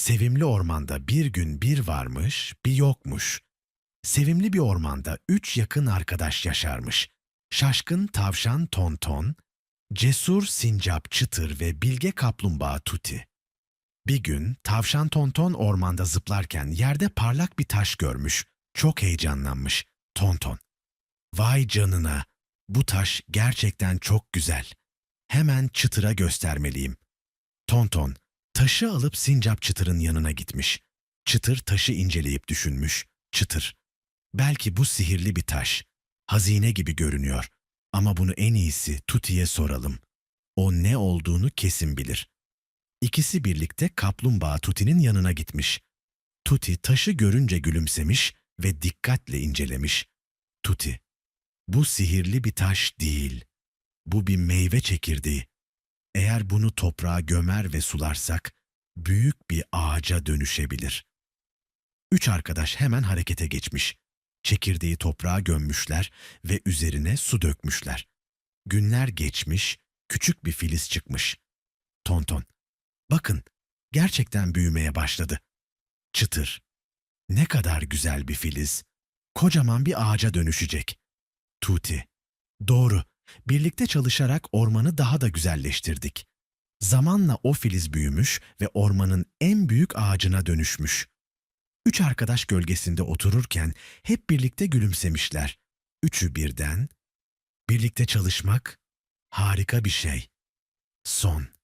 Sevimli ormanda bir gün bir varmış, bir yokmuş. Sevimli bir ormanda üç yakın arkadaş yaşarmış. Şaşkın tavşan Tonton, cesur sincap Çıtır ve bilge kaplumbağa Tuti. Bir gün tavşan Tonton ormanda zıplarken yerde parlak bir taş görmüş. Çok heyecanlanmış. Tonton. Vay canına, bu taş gerçekten çok güzel. Hemen Çıtır'a göstermeliyim. Tonton, taşı alıp sincap Çıtır'ın yanına gitmiş. Çıtır taşı inceleyip düşünmüş. Çıtır, belki bu sihirli bir taş. Hazine gibi görünüyor. Ama bunu en iyisi Tuti'ye soralım. O ne olduğunu kesin bilir. İkisi birlikte kaplumbağa Tuti'nin yanına gitmiş. Tuti taşı görünce gülümsemiş ve dikkatle incelemiş. Tuti, bu sihirli bir taş değil. Bu bir meyve çekirdeği. Eğer bunu toprağa gömer ve sularsak, büyük bir ağaca dönüşebilir. Üç arkadaş hemen harekete geçmiş. Çekirdeği toprağa gömmüşler ve üzerine su dökmüşler. Günler geçmiş, küçük bir filiz çıkmış. Tonton, bakın, gerçekten büyümeye başladı. Çıtır, ne kadar güzel bir filiz. Kocaman bir ağaca dönüşecek. Tuti, doğru, birlikte çalışarak ormanı daha da güzelleştirdik. Zamanla o filiz büyümüş ve ormanın en büyük ağacına dönüşmüş. Üç arkadaş gölgesinde otururken hep birlikte gülümsemişler. Üçü birden, birlikte çalışmak harika bir şey. Son.